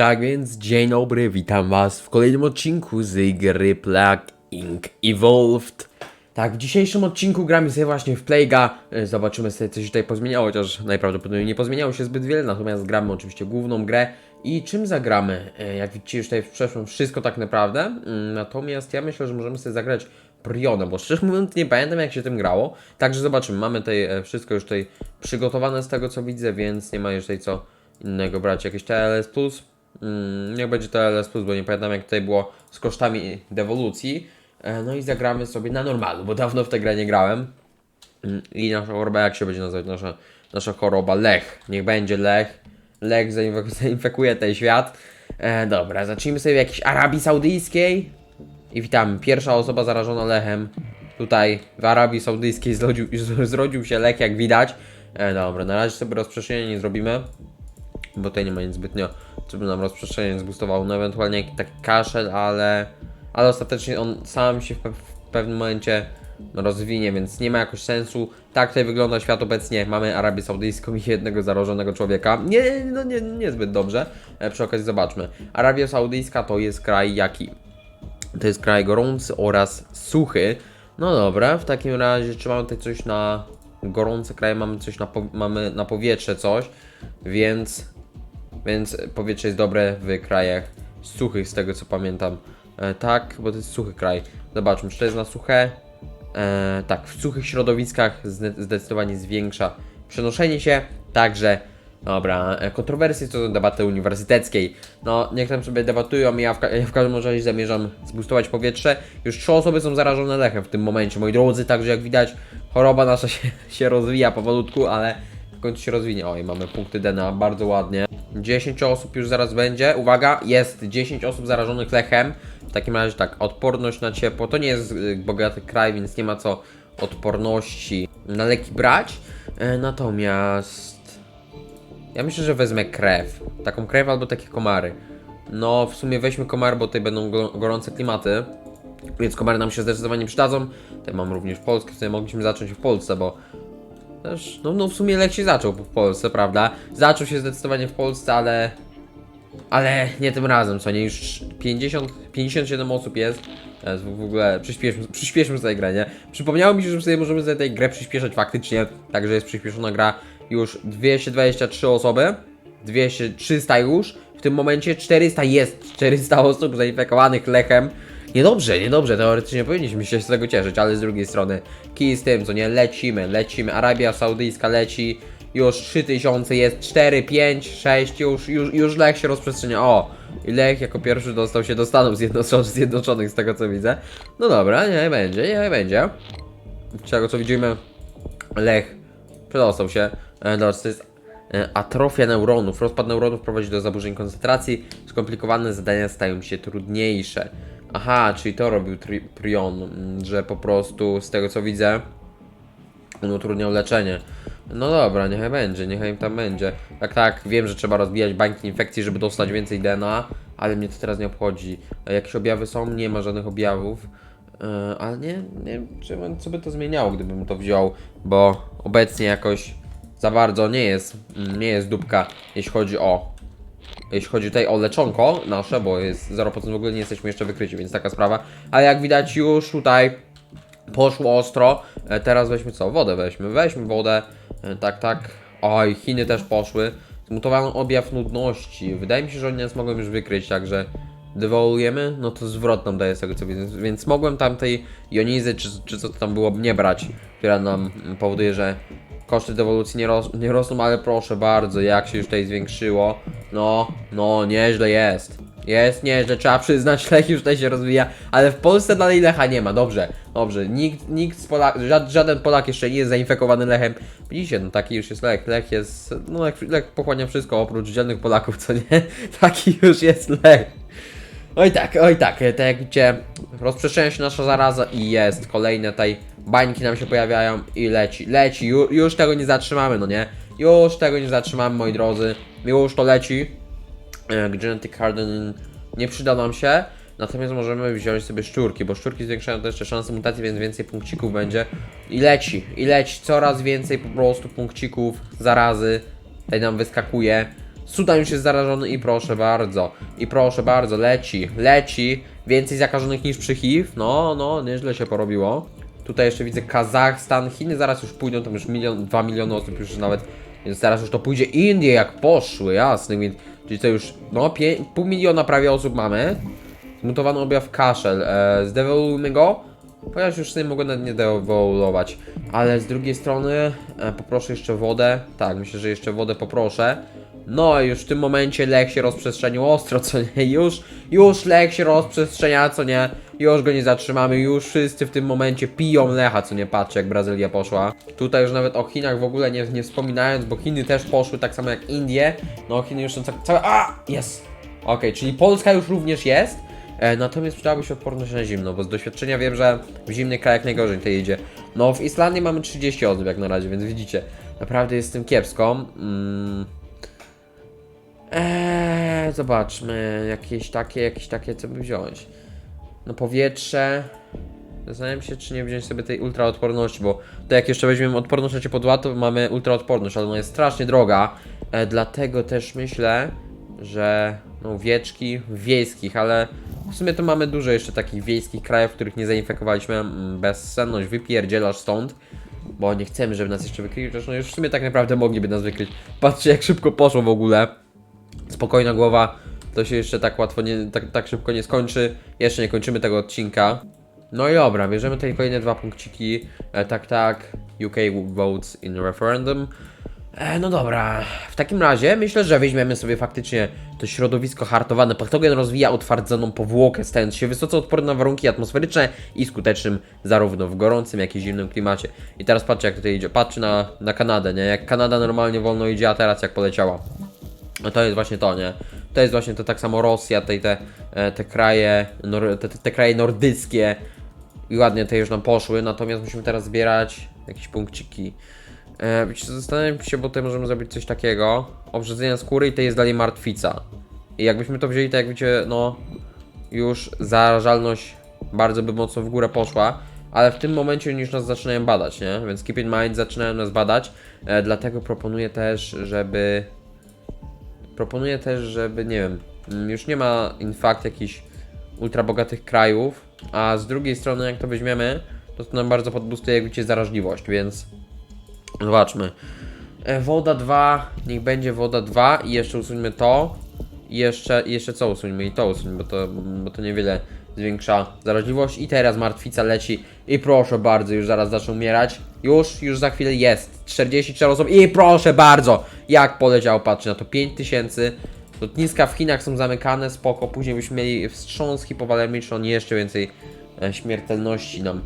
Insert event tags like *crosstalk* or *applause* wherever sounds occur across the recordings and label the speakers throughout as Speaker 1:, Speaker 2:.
Speaker 1: Tak więc dzień dobry, witam was w kolejnym odcinku z gry Plague Inc. Evolved. Tak, w dzisiejszym odcinku gramy sobie właśnie w Plague'a. E, Zobaczymy sobie, co się tutaj pozmieniało, chociaż najprawdopodobniej nie pozmieniało się zbyt wiele, natomiast gramy oczywiście główną grę. I czym zagramy? E, Jak widzicie już tutaj przeszłem wszystko tak naprawdę, Mm, natomiast ja myślę, że możemy sobie zagrać Prionem, bo szczerze mówiąc nie pamiętam jak się tym grało. Także zobaczymy, mamy tutaj e, wszystko już tutaj przygotowane z tego co widzę, więc nie ma już tutaj co innego brać. Jakieś TLS Plus? Mm, niech będzie TLS Plus, bo nie pamiętam jak tutaj było z kosztami dewolucji. E, No i zagramy sobie na normalu, bo dawno w tę grę nie grałem. Mm, I nasza choroba, jak się będzie nazywać? Nasza, nasza choroba Lech. Niech będzie Lech. Lech zainfek- *laughs* zainfekuje ten świat. E, dobra, zacznijmy sobie w jakiejś Arabii Saudyjskiej. I witamy. Pierwsza osoba zarażona lechem. Tutaj w Arabii Saudyjskiej *laughs* zrodził, zrodził się lek, jak widać. E, dobra, na razie sobie rozprzestrzenienie nie zrobimy. Bo tutaj nie ma nic zbytnio, co by nam rozprzestrzenienie zbustowało. No ewentualnie jakiś taki kaszel, ale... Ale ostatecznie on sam się w, pe- w pewnym momencie rozwinie, więc nie ma jakoś sensu. Tak tutaj wygląda świat obecnie. Mamy Arabię Saudyjską i jednego zarażonego człowieka. Nie, no nie, niezbyt dobrze. E, przy okazji zobaczmy. Arabia Saudyjska to jest kraj jaki? To jest kraj gorący oraz suchy. No dobra, w takim razie czy mamy tutaj coś na gorące kraje, mamy coś na, mamy na powietrze coś, więc, więc powietrze jest dobre w krajach suchych z tego co pamiętam. E, tak, bo to jest suchy kraj. Zobaczmy, czy to jest na suche. E, tak, w suchych środowiskach zde- zdecydowanie zwiększa przenoszenie się, także Dobra, e, kontrowersje co do debaty uniwersyteckiej. No, niech tam sobie debatują, ja w, ja w każdym razie zamierzam zbustować powietrze. Już trzy osoby są zarażone lechem w tym momencie, moi drodzy, także jak widać, choroba nasza się, się rozwija powolutku, ale w końcu się rozwinie. Oj, mamy punkty DNA, bardzo ładnie. 10 osób już zaraz będzie. Uwaga, jest 10 osób zarażonych lechem. W takim razie tak, odporność na ciepło. To nie jest y, bogaty kraj, więc nie ma co odporności na leki brać. E, natomiast ja myślę, że wezmę krew. Taką krew albo takie komary. No, w sumie weźmy komary, bo tutaj będą go- gorące klimaty. Więc komary nam się zdecydowanie przydadzą. Tutaj mam również Polskę, tutaj mogliśmy zacząć w Polsce, bo też, no, no w sumie lek się zaczął w Polsce, prawda? Zaczął się zdecydowanie w Polsce, ale ale nie tym razem, co nie? Już 50, 57 osób jest. Teraz w ogóle przyspieszmy, przyspieszmy sobie grę, nie? Przypomniało mi się, że sobie możemy sobie tej grę przyspieszać faktycznie. Także jest przyspieszona gra już 223 osoby. 200, 300 już. W tym momencie 400 jest. 400 osób zainfekowanych lechem. Niedobrze, niedobrze, teoretycznie powinniśmy się z tego cieszyć, ale z drugiej strony kij z tym, co nie, lecimy, lecimy, Arabia Saudyjska leci, już 3000 jest, 4, 5, 6, już, już, już Lech się rozprzestrzenia, o, i Lech jako pierwszy dostał się do Stanów Zjednoczonych, Zjednoczonych z tego co widzę, no dobra, nie będzie, nie będzie, z tego co widzimy, Lech przedostał się, e, jest e, atrofia neuronów, rozpad neuronów prowadzi do zaburzeń koncentracji, skomplikowane zadania stają się trudniejsze. Aha, czyli to robił tri- Prion, że po prostu z tego co widzę, on utrudniał leczenie. No dobra, niechaj będzie, niechaj tam będzie. Tak, tak, wiem, że trzeba rozbijać bańki infekcji, żeby dostać więcej DNA, ale mnie to teraz nie obchodzi. E, Jakieś objawy są? Nie ma żadnych objawów. E, ale nie, nie wiem, co by to zmieniało, gdybym to wziął, bo obecnie jakoś za bardzo nie jest, nie jest dupka, jeśli chodzi o jeśli chodzi tutaj o leczonko nasze, bo jest 0% w ogóle nie jesteśmy jeszcze wykryci, więc taka sprawa. Ale jak widać już tutaj poszło ostro. E, Teraz weźmy co? Wodę weźmy. Weźmy wodę. E, Tak, tak. Oj, Chiny też poszły. Zmutowano objaw nudności. Wydaje mi się, że oni nas mogą już wykryć, także dewołujemy, no to zwrot nam daje z tego co widzę. Więc mogłem tam tej jonizy, czy, czy co to tam było, nie brać, która nam powoduje, że koszty dewolucji nie, ros nie rosną, ale proszę bardzo, jak się już tutaj zwiększyło. No, no, nieźle jest. Jest nieźle, trzeba przyznać, *laughs* Lech już tutaj się rozwija, ale w Polsce dalej Lecha nie ma, dobrze, dobrze, nikt, nikt z Polak, ża żaden Polak jeszcze nie jest zainfekowany Lechem. Widzicie, no taki już jest Lech, Lech jest, no Lech, Lech pochłania wszystko oprócz dzielnych Polaków, co nie? *laughs* Taki już jest Lech. Oj tak, oj tak, tak jak widzicie, rozprzestrzenia się nasza zaraza i jest, kolejne tutaj bańki nam się pojawiają i leci, leci, Ju, już tego nie zatrzymamy, no nie? Już tego nie zatrzymamy, moi drodzy, już to leci. E, Genetic Hardening nie przyda nam się, natomiast możemy wziąć sobie szczurki, bo szczurki zwiększają też jeszcze szanse mutacji, więc więcej punkcików będzie. I leci, i leci, coraz więcej po prostu punkcików, zarazy, tutaj nam wyskakuje. Sudan już jest zarażony i proszę bardzo. I proszę bardzo, leci, leci. Więcej zakażonych niż przy HIV. No, no, nieźle się porobiło. Tutaj jeszcze widzę Kazachstan, Chiny zaraz już pójdą, tam już milion, dwa miliony osób już nawet, więc zaraz już to pójdzie Indie jak poszły, jasne, więc czyli to już, no, pię, pół miliona prawie osób mamy. Zmutowany objaw kaszel, e, zdewoluujmy go, chociaż już sobie mogę nawet nie dewoluować, ale z drugiej strony e, poproszę jeszcze wodę, tak, myślę, że jeszcze wodę poproszę. No już w tym momencie lek się rozprzestrzenił ostro, co nie? Już, już lek się rozprzestrzenia, co nie? Już go nie zatrzymamy, już wszyscy w tym momencie piją lecha, co nie? Patrzcie jak Brazylia poszła. Tutaj już nawet o Chinach w ogóle nie, nie wspominając, bo Chiny też poszły tak samo jak Indie. No Chiny już są ca- całe... A! Jest! Okej, czyli Polska już również jest. E, natomiast przydałaby się odporność na zimno, bo z doświadczenia wiem, że w zimnych krajach najgorzej to idzie. No w Islandii mamy 30 osób jak na razie, więc widzicie, naprawdę jest z tym kiepsko. Mm. Eee, zobaczmy, jakieś takie, jakieś takie, co by wziąć. No powietrze. Zastanawiam się, czy nie wziąć sobie tej ultraodporności, bo to jak jeszcze weźmiemy odporność na ciepło to mamy ultraodporność, ale ona jest strasznie droga. E, dlatego też myślę, że no wieczki wiejskich, ale w sumie to mamy dużo jeszcze takich wiejskich krajów, których nie zainfekowaliśmy. Mm, Bezsenność, wypierdzielasz stąd. Bo nie chcemy, żeby nas jeszcze wykryli, chociaż no już w sumie tak naprawdę mogliby nas wykryć. Patrzcie jak szybko poszło w ogóle. Spokojna głowa, to się jeszcze tak łatwo, nie, tak, tak szybko nie skończy. Jeszcze nie kończymy tego odcinka. No i dobra, bierzemy tutaj kolejne dwa punkciki. E, tak, tak. UK votes in referendum. E, no dobra, w takim razie myślę, że weźmiemy sobie faktycznie to środowisko hartowane. Patogen rozwija utwardzoną powłokę, stając się wysoce odporny na warunki atmosferyczne i skutecznym zarówno w gorącym, jak i zimnym klimacie. I teraz patrzcie jak tutaj idzie. Patrzcie na, na Kanadę, nie? Jak Kanada normalnie wolno idzie, a teraz jak poleciała. No to jest właśnie to, nie? To jest właśnie to tak samo Rosja, te, te, te kraje, te, te, kraje nordyckie i ładnie te już nam poszły, natomiast musimy teraz zbierać jakieś punkciki. E, wiecie zastanawiam się, bo tutaj możemy zrobić coś takiego. Obrzydzenia skóry i to jest dalej martwica. I jakbyśmy to wzięli, to jak wiecie, no już zarażalność bardzo by mocno w górę poszła, ale w tym momencie już nas zaczynają badać, nie? Więc Keep in Mind zaczynają nas badać, e, dlatego proponuję też, żeby Proponuję też, żeby, nie wiem, już nie ma infakt jakichś ultra bogatych krajów, a z drugiej strony, jak to weźmiemy, to to nam bardzo podbustuje, jak widzicie, zaraźliwość, więc zobaczmy. E, Woda 2, niech będzie woda 2 i jeszcze usuńmy to. I jeszcze, jeszcze co usuńmy? I to usuńmy, bo to, bo to niewiele zwiększa zaraźliwość. I teraz martwica leci. I proszę bardzo, już zaraz zaczął umierać. Już, już za chwilę jest. 44 osób. I proszę bardzo, jak poleciał, patrzcie na to. 5000. Lotniska w Chinach są zamykane, spoko. Później byśmy mieli wstrząs hipowalermiczny, on jeszcze więcej e, śmiertelności nam,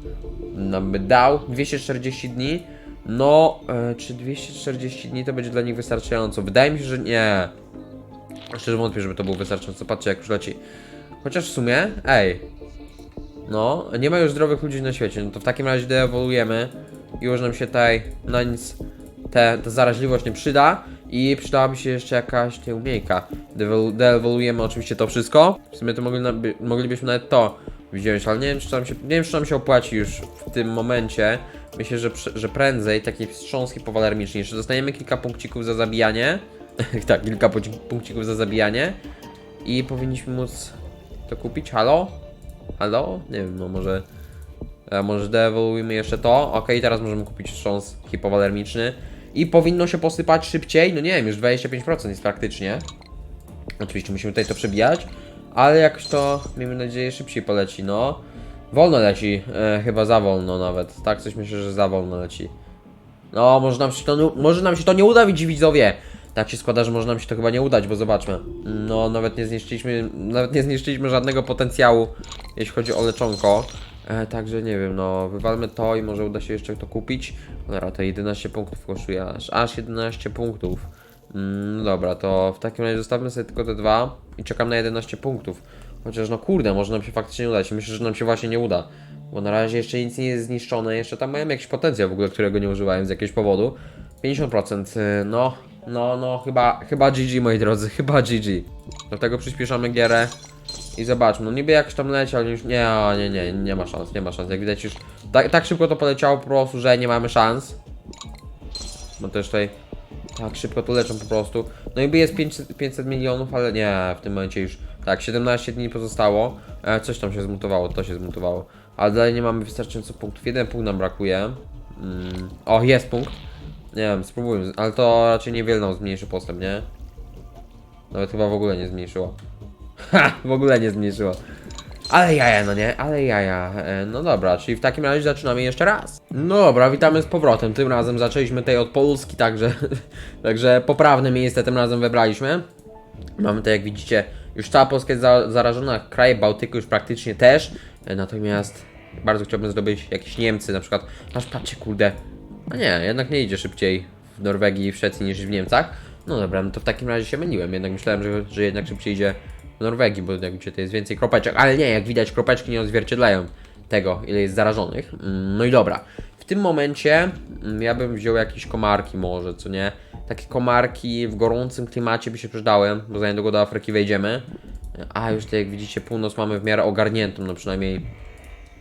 Speaker 1: nam by dał. 240 dni. No, e, czy 240 dni to będzie dla nich wystarczająco? Wydaje mi się, że nie. Szczerze wątpię, żeby to było wystarczająco. Patrzcie, jak już leci. Chociaż w sumie, ej. No, nie ma już zdrowych ludzi na świecie. No to w takim razie deewoluujemy. I już nam się tutaj na nic te, ta zaraźliwość nie przyda. I przydałaby się jeszcze jakaś tej umiejka. Deewolu- Deewoluujemy oczywiście to wszystko. W sumie to mogli, moglibyśmy nawet to wziąć, ale nie wiem, czy nam się, nie wiem, czy nam się opłaci już w tym momencie. Myślę, że, że prędzej taki wstrząs hipowalermiczny. Jeszcze dostaniemy kilka punkcików za zabijanie. *laughs* tak, kilka punkci- punkcików za zabijanie. I powinniśmy móc to kupić. Halo? Halo? Nie wiem, no może. E, może deewoluujmy jeszcze to. Ok, teraz możemy kupić wstrząs hipowalermiczny. I powinno się posypać szybciej. No nie wiem, już 25% jest praktycznie. Oczywiście musimy tutaj to przebijać. Ale jakoś to, miejmy nadzieję, szybciej poleci, no. Wolno leci, e, chyba za wolno nawet. Tak, coś myślę, że za wolno leci. No, może nam się to, może nam się to nie uda, widzowie. Tak się składa, że może nam się to chyba nie udać, bo zobaczmy. No, nawet nie zniszczyliśmy, nawet nie zniszczyliśmy żadnego potencjału, jeśli chodzi o leczonko. E, także nie wiem, no, wywalmy to i może uda się jeszcze to kupić. Dobra, to 11 punktów kosztuje, aż, aż 11 punktów. Mm, dobra, to w takim razie zostawmy sobie tylko te dwa i czekam na 11 punktów. Chociaż no kurde, może nam się faktycznie nie udać. Myślę, że nam się właśnie nie uda. Bo na razie jeszcze nic nie jest zniszczone, jeszcze tam mają jakiś potencjał w ogóle, którego nie używałem z jakiegoś powodu. 50%, y, no, no, no, chyba, chyba GG moi drodzy, chyba GG. Dlatego przyspieszamy gierę i zobaczmy, no niby jakoś tam leci, ale już nie, nie, nie, nie ma szans, nie ma szans. Jak widać już tak, tak szybko to poleciało po prostu, że nie mamy szans. Bo też tutaj Tak, szybko to leczą po prostu. No i jest 500, 500 milionów, ale nie, w tym momencie już. Tak, 17 dni pozostało. E, coś tam się zmutowało, to się zmutowało. Ale dalej nie mamy wystarczająco punktów. Jeden punkt nam brakuje. Mm. O, jest punkt. Nie wiem, spróbujmy, ale to raczej niewiele nam zmniejszy postęp, nie? Nawet chyba w ogóle nie zmniejszyło. *laughs* Ha! W ogóle nie zmniejszyło. Ale jaja, no nie? Ale jaja. E, No dobra, czyli w takim razie zaczynamy jeszcze raz. No dobra, witamy z powrotem. Tym razem zaczęliśmy tutaj od Polski, także, *laughs* także poprawne miejsce tym razem wybraliśmy. Mamy to, jak widzicie, już cała Polska jest za, zarażona, kraje Bałtyku już praktycznie też. E, Natomiast bardzo chciałbym zdobyć jakieś Niemcy, na przykład. Aż patrzcie, kurde. A nie, jednak nie idzie szybciej w Norwegii i w Szwecji niż w Niemcach. No dobra, no to w takim razie się myliłem. Jednak myślałem, że, że jednak szybciej idzie w Norwegii, bo jak widzicie, to jest więcej kropeczek. Ale nie, jak widać, kropeczki nie odzwierciedlają tego, ile jest zarażonych. Mm, No i dobra. W tym momencie mm, ja bym wziął jakieś komarki może, co nie? Takie komarki w gorącym klimacie by się przydały, bo za niedługo do Afryki wejdziemy. A już tutaj jak widzicie północ mamy w miarę ogarniętą, no przynajmniej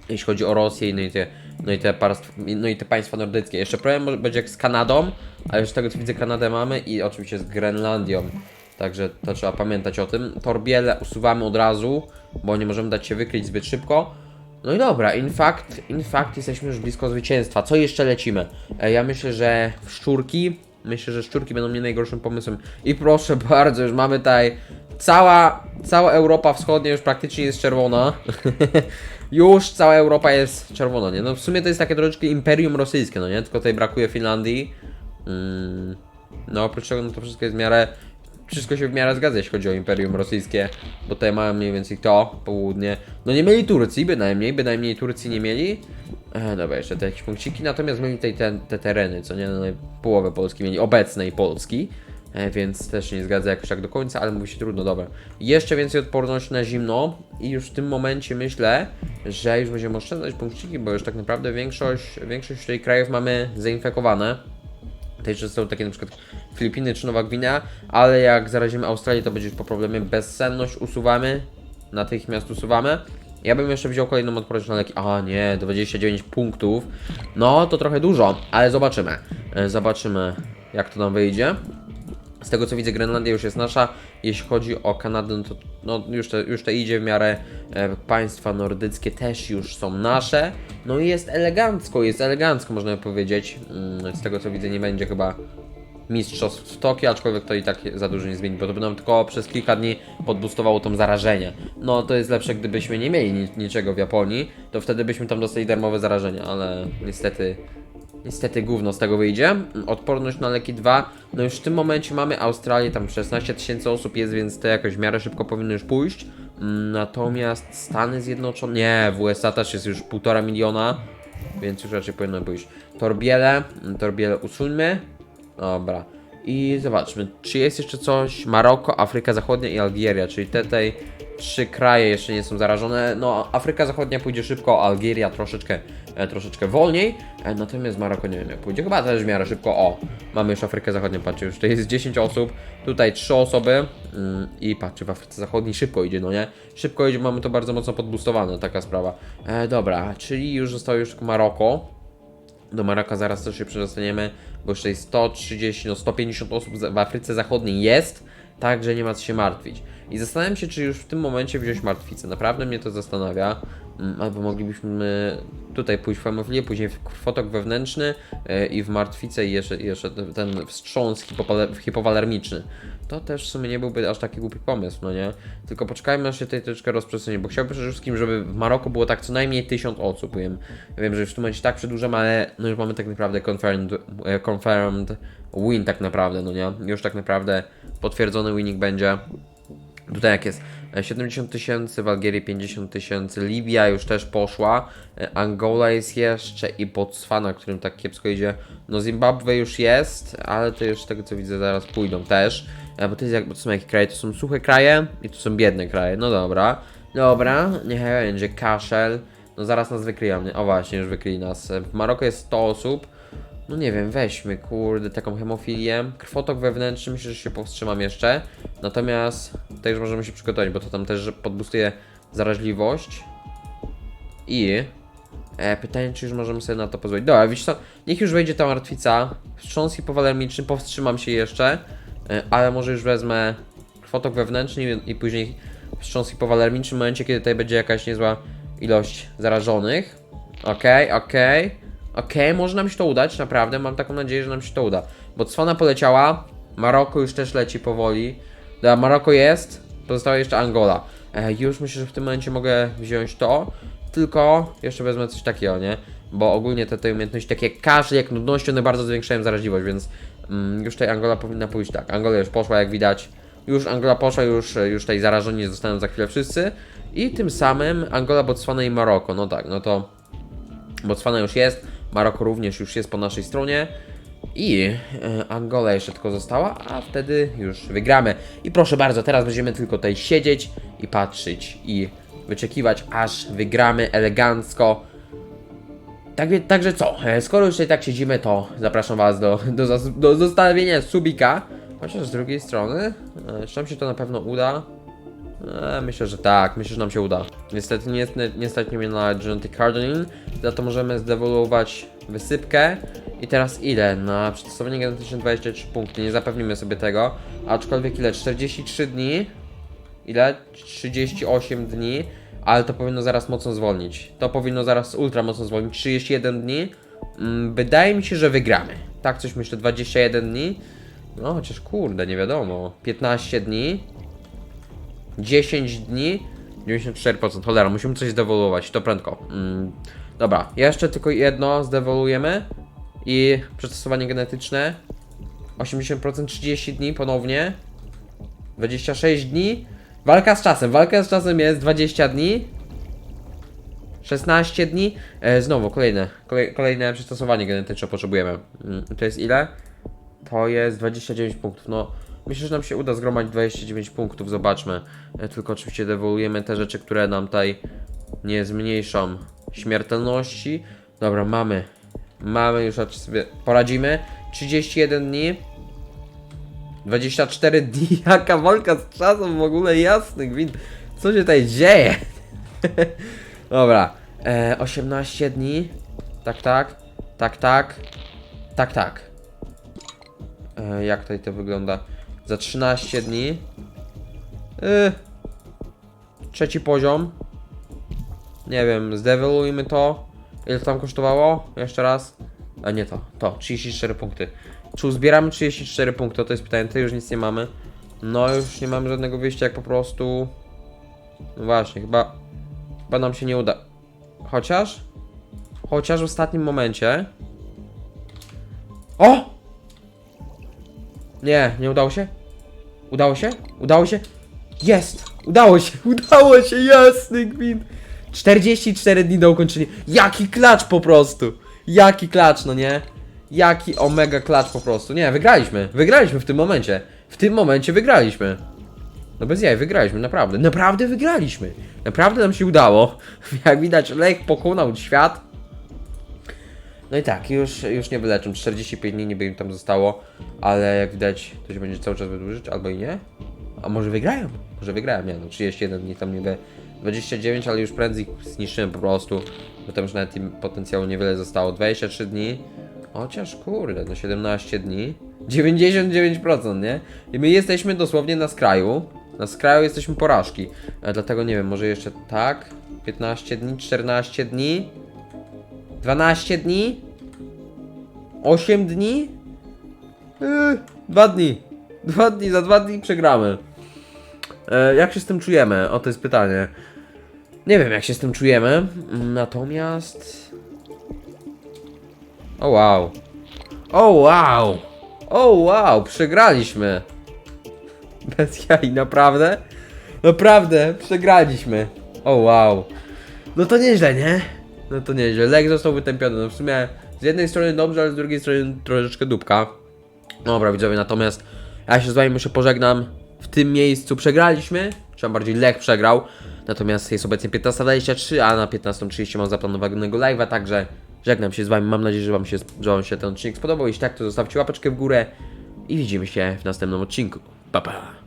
Speaker 1: jeśli chodzi o Rosję no i te, no i te, parstw, no i te państwa nordyckie. Jeszcze problem będzie jak z Kanadą, ale już z tego co widzę Kanadę mamy i oczywiście z Grenlandią. Także to trzeba pamiętać o tym. Torbiele usuwamy od razu, bo nie możemy dać się wykryć zbyt szybko. No i dobra, in fact, in fact jesteśmy już blisko zwycięstwa. Co jeszcze lecimy? E, ja myślę, że szczurki. Myślę, że szczurki będą nie najgorszym pomysłem. I proszę bardzo, już mamy tutaj cała, cała Europa Wschodnia już praktycznie jest czerwona. *laughs* już cała Europa jest czerwona, nie? No w sumie to jest takie troszeczkę imperium rosyjskie, no nie? Tylko tutaj brakuje Finlandii. Mm, no oprócz tego no to wszystko jest w miarę wszystko się w miarę zgadza, jeśli chodzi o Imperium Rosyjskie, bo tutaj mamy mniej więcej to, południe. No nie mieli Turcji, bynajmniej, bynajmniej Turcji nie mieli. E, dobra, jeszcze te jakieś punkciki, natomiast mieli tutaj te, te tereny, co nie, no, połowę Polski mieli, obecnej Polski. E, więc też nie zgadza jakoś tak do końca, ale mówi się trudno, dobra. Jeszcze więcej odporności na zimno i już w tym momencie myślę, że już będziemy oszczędzać punkciki, bo już tak naprawdę większość, większość tutaj krajów mamy zainfekowane. Tutaj jeszcze są takie na przykład Filipiny czy Nowa Gwinea, ale jak zarazimy Australię, to będzie już po problemie. Bezsenność usuwamy, natychmiast usuwamy. Ja bym jeszcze wziął kolejną odporność na leki. A nie, 29 punktów. No to trochę dużo, ale zobaczymy. E, Zobaczymy, jak to nam wyjdzie. Z tego co widzę, Grenlandia już jest nasza. Jeśli chodzi o Kanadę, no to no, już, to, już to idzie w miarę. E, państwa nordyckie też już są nasze. No i jest elegancko, jest elegancko, można powiedzieć. Mm, z tego co widzę, nie będzie chyba mistrzostw w Tokio, aczkolwiek to i tak za dużo nie zmieni, bo to by nam tylko przez kilka dni podbustowało to zarażenie. No to jest lepsze, gdybyśmy nie mieli ni niczego w Japonii, to wtedy byśmy tam dostali darmowe zarażenie, ale niestety Niestety gówno z tego wyjdzie. Odporność na leki 2. No już w tym momencie mamy Australię, tam 16 tysięcy osób jest, więc to jakoś w miarę szybko powinno już pójść. Mm, Natomiast Stany Zjednoczone, nie, w USA też jest już półtora miliona, więc już raczej powinno pójść. Torbiele, torbiele usuńmy. Dobra. I zobaczmy, czy jest jeszcze coś? Maroko, Afryka Zachodnia i Algieria, czyli te tutaj trzy kraje jeszcze nie są zarażone. No, Afryka Zachodnia pójdzie szybko, Algieria troszeczkę, troszeczkę wolniej. E, natomiast Maroko nie wiem jak pójdzie. Chyba też w miarę szybko. O, mamy już Afrykę Zachodnią, patrzcie, już tutaj jest 10 osób, tutaj 3 osoby mm, i patrzcie, w Afryce Zachodniej szybko idzie, no nie? Szybko idzie, mamy to bardzo mocno podbustowane, taka sprawa. E, dobra, czyli już zostało już tylko Maroko. Do Maroka zaraz też się przedostaniemy, bo jeszcze jest 130, no 150 osób w Afryce Zachodniej jest, także nie ma co się martwić. I zastanawiam się, czy już w tym momencie wziąć martwicę. Naprawdę mnie to zastanawia. Albo moglibyśmy tutaj pójść w hemofilię, później w krwotok wewnętrzny e, i w martwicę i jeszcze, jeszcze ten- wstrząs hipowalermiczny. To też w sumie nie byłby aż taki głupi pomysł, no nie? Tylko poczekajmy aż się tutaj troszeczkę rozprzestrzeni, bo chciałbym przede wszystkim, żeby w Maroku było tak co najmniej 1000 osób. Wiem, wiem że już w tym momencie tak przedłużam, ale no już mamy tak naprawdę confirmed, e, confirmed win tak naprawdę, no nie? Już tak naprawdę potwierdzony winning będzie. Tutaj jak jest e, 70 tysięcy, w Algierii 50 tysięcy, Libia już też poszła, e, Angola jest jeszcze i Botswana, którym tak kiepsko idzie. No Zimbabwe już jest, ale to już z tego co widzę zaraz pójdą też. E, Bo to, jest jak, bo to są jakie kraje? To są suche kraje i to są biedne kraje. No dobra. Dobra, niechaj będzie kaszel. No zaraz nas wykryją. nie? O właśnie, już wykryli nas. E, W Maroku jest 100 osób. No nie wiem, weźmy, kurde, taką hemofilię. Krwotok wewnętrzny, myślę, że się powstrzymam jeszcze. Natomiast już możemy się przygotować, bo to tam też podbustuje zaraźliwość. I E, pytanie, czy już możemy sobie na to pozwolić. Dobra, wiesz co, niech już wejdzie ta martwica. Wstrząs hipowalermiczny, powstrzymam się jeszcze, e, ale może już wezmę krwotok wewnętrzny i, później wstrząs hipowalermiczny w momencie, kiedy tutaj będzie jakaś niezła ilość zarażonych. Okej, okej. Okej, może nam się to udać, naprawdę, mam taką nadzieję, że nam się to uda. Botswana poleciała, Maroko już też leci powoli. Dobra, Maroko jest, pozostała jeszcze Angola. E, już myślę, że w tym momencie mogę wziąć to, tylko jeszcze wezmę coś takiego, nie? Bo ogólnie te, te umiejętności, takie kaszel, jak nudności, one bardzo zwiększają zaraźliwość, więc mm, już tutaj Angola powinna pójść tak. Angola już poszła, jak widać. Już Angola poszła, już, już tutaj zarażeni zostaną za chwilę wszyscy. I tym samym Angola, Botswana i Maroko. No tak, no to Botswana już jest, Maroko również już jest po naszej stronie. I e, Angola jeszcze tylko została, a wtedy już wygramy. I proszę bardzo, teraz będziemy tylko tutaj siedzieć i patrzeć i wyczekiwać, aż wygramy elegancko. Tak, także co, e, skoro już tutaj tak siedzimy, to zapraszam Was do, do, do zostawienia subika. Chociaż z drugiej strony, e, czy nam się to na pewno uda? E, myślę, że tak, myślę, że nam się uda. Niestety nie, nie stać mnie na Genetic Hardening, za to możemy zdewoluować wysypkę. I teraz ile? Na przetestowanie genetyczne 23 punkty, nie zapewnimy sobie tego. Aczkolwiek ile? 43 dni? Ile? 38 dni, ale to powinno zaraz mocno zwolnić. To powinno zaraz ultra mocno zwolnić. 31 dni. Mm, wydaje mi się, że wygramy. Tak coś myślę, 21 dni. No chociaż kurde, nie wiadomo. 15 dni. 10 dni, 94%. Cholera, musimy coś zdewoluować, to prędko. Mm, dobra, jeszcze tylko jedno zdewolujemy i przetestowanie genetyczne. 80% 30 dni ponownie. 26 dni. Walka z czasem. Walka z czasem jest 20 dni. 16 dni. E, znowu kolejne, kolej, kolejne przystosowanie genetyczne potrzebujemy. Mm, to jest ile? To jest 29 punktów. No, myślę, że nam się uda zgromadzić 29 punktów. Zobaczmy. E, tylko oczywiście dewoluujemy te rzeczy, które nam tutaj nie zmniejszą śmiertelności. Dobra, mamy. Mamy już, aż sobie poradzimy. 31 dni. 24 *laughs* dni. Jaka walka z czasem w ogóle jasny gwint. Co się tutaj dzieje? *laughs* Dobra. E, 18 dni. Tak, tak. Tak, tak. Tak, tak. E, jak tutaj to wygląda? Za 13 dni. E, trzeci poziom. Nie wiem, zdewelujmy to. Ile to tam kosztowało? Jeszcze raz. A nie to, to, 34 punkty. Czy uzbieramy 34 punkty? To jest pytanie, to już nic nie mamy. No już nie mamy żadnego wyjścia, jak po prostu... No właśnie, chyba... Chyba nam się nie uda. Chociaż... Chociaż w ostatnim momencie... O! Nie, nie udało się? Udało się? Udało się? Jest! Udało się! *laughs* Udało się! Jasny gwint! 44 dni do ukończenia. Jaki klacz po prostu! Jaki klacz, no nie? Jaki omega klacz po prostu. Nie, wygraliśmy. Wygraliśmy w tym momencie. W tym momencie wygraliśmy. No bez jaj, wygraliśmy, naprawdę. Naprawdę wygraliśmy. Naprawdę nam się udało. *laughs* Jak widać, lek pokonał świat. No i tak, już, już nie wyleczą. 45 dni niby im tam zostało, ale jak widać, to się będzie cały czas wydłużyć, albo i nie. A może wygrają? Może wygrają, nie no, 31 dni tam niby 29, ale już prędzej zniszczyłem po prostu, bo tam już nawet im potencjału niewiele zostało. 23 dni, chociaż kurde, no 17 dni, 99%, nie? I my jesteśmy dosłownie na skraju, na skraju jesteśmy porażki, e, dlatego nie wiem, może jeszcze tak, 15 dni, 14 dni, 12 dni, 8 dni, yy, 2 dni, 2 dni, za 2 dni przegramy. E, jak się z tym czujemy? O, to jest pytanie. Nie wiem, jak się z tym czujemy. Mm, Natomiast. O wow. O wow. O wow, przegraliśmy. Bez jaj, naprawdę? Naprawdę, przegraliśmy. O wow. No to nieźle, nie? No to nieźle. Lek został wytępiony. No w sumie z jednej strony dobrze, ale z drugiej strony troszeczkę dupka. Dobra, widzowie, natomiast ja się z wami muszę pożegnam. W tym miejscu przegraliśmy, czy bardziej Lech przegrał. Natomiast jest obecnie 15.23, a na 15.30 mam zaplanowanego live'a, także żegnam się z wami. Mam nadzieję, że wam się, że wam się ten odcinek spodobał. Jeśli tak, to zostawcie łapeczkę w górę i widzimy się w następnym odcinku. Pa pa!